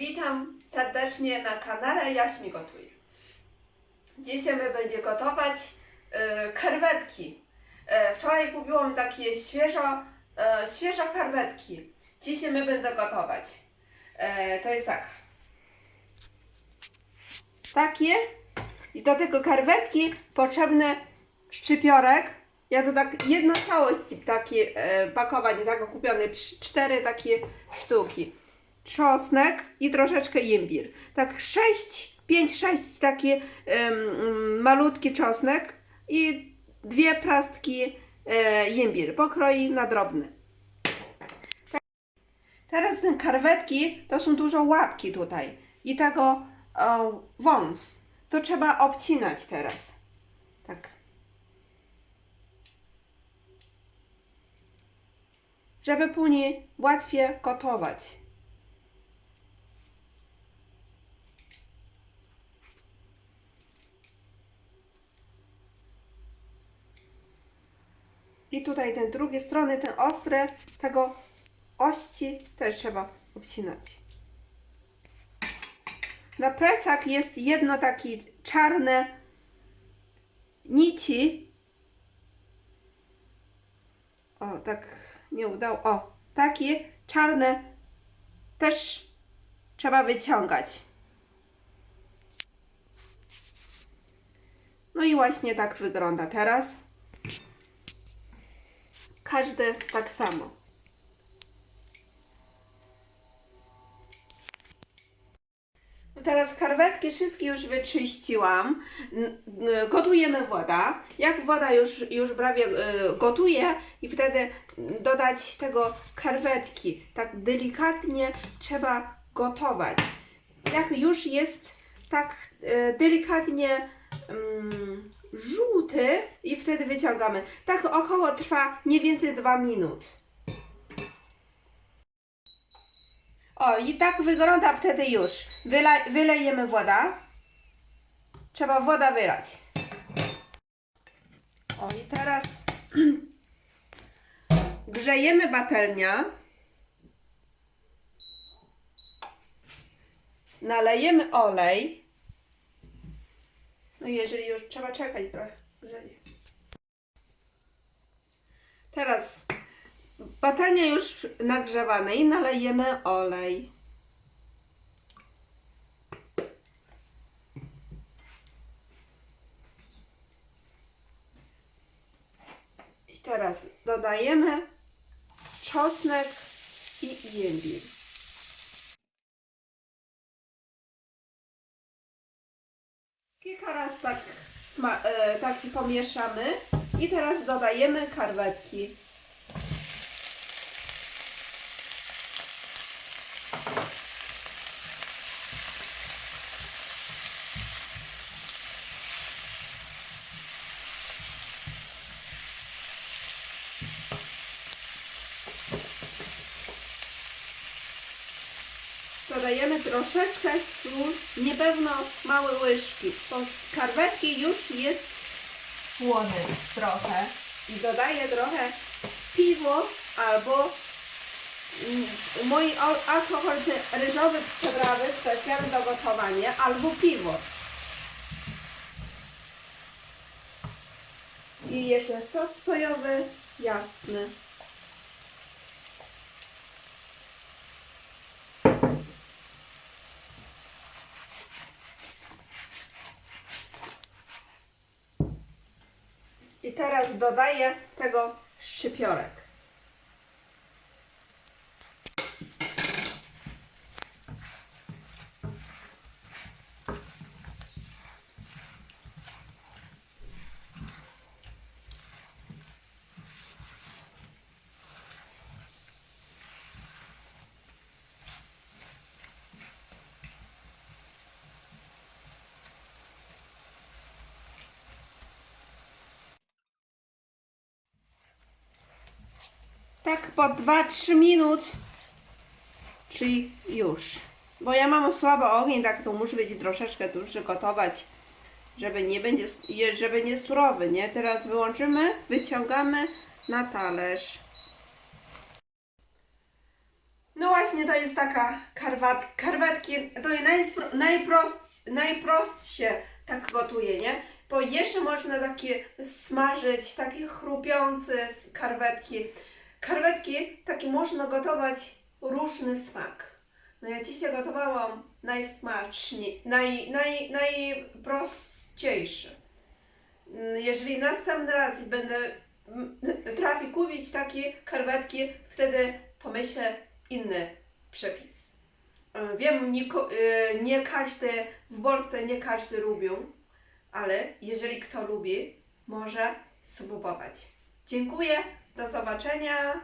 witam serdecznie na kanale Jaśmi Gotuje. Dzisiaj my będzie gotować e, karwetki. E, wczoraj kupiłam takie świeżo, e, świeże karwetki. Dzisiaj my będę gotować. E, to jest tak. Takie i do tego karwetki potrzebny szczypiorek. Ja tu tak jedno całość takie e, pakowanie, tak kupione cz- cztery takie sztuki. Czosnek i troszeczkę imbir. Tak 6, 5, 6 takie em, malutki czosnek i dwie prastki e, imbir. Pokroi na drobne. Teraz te karwetki to są dużo łapki tutaj i tego o, wąs. To trzeba obcinać teraz. Tak. Żeby później łatwiej gotować. I tutaj ten drugie strony, ten ostry, tego ości też trzeba obcinać. Na plecach jest jedno takie czarne nici. O, tak nie udało. O, takie czarne też trzeba wyciągać. No i właśnie tak wygląda teraz. Każdy tak samo. No teraz karwetki wszystkie już wyczyściłam. Gotujemy woda. Jak woda już, już prawie e, gotuje i wtedy dodać tego karwetki. Tak delikatnie trzeba gotować. Jak już jest tak e, delikatnie mm, żółty i wtedy wyciągamy. Tak około trwa mniej więcej 2 minut. O, i tak wygląda wtedy już. Wyla, wylejemy woda. Trzeba woda wylać. O, i teraz grzejemy patelnia. Nalejemy olej. No jeżeli już trzeba czekać trochę. Teraz Patelnia już nagrzewana i nalejemy olej. I teraz dodajemy czosnek i imbir. Kilka razy tak, e, tak pomieszamy i teraz dodajemy karwetki. Dodajemy troszeczkę sól, niepewno małe łyżki, bo karwetki już jest słony trochę i dodaję trochę piwo albo mm, mój al- alkohol ryżowy przebrawy specjalny do gotowania albo piwo. I jeszcze sos sojowy jasny. I teraz dodaję tego szczypiorek. Tak po 2-3 minut, czyli już. Bo ja mam słaby ogień, tak to musi być troszeczkę dłużej gotować, żeby nie będzie, żeby nie surowy, nie? Teraz wyłączymy, wyciągamy na talerz. No właśnie to jest taka karwat, karwatki, to jest najspro, najprost, najprostsze tak gotuje, nie? Bo jeszcze można takie smażyć, takie chrupiące karwetki. Karwetki takie można gotować różny smak. No ja dzisiaj gotowałam najsmaczniej, naj, naj, najprościejszy. Mm, Jeżeli następny raz będę mm, trafi kupić takie karwetki, wtedy pomyślę inny przepis. E, Wiem, nie, e, nie każdy w Polsce nie każdy lubią, ale jeżeli kto lubi, może spróbować. Dziękuję, do zobaczenia.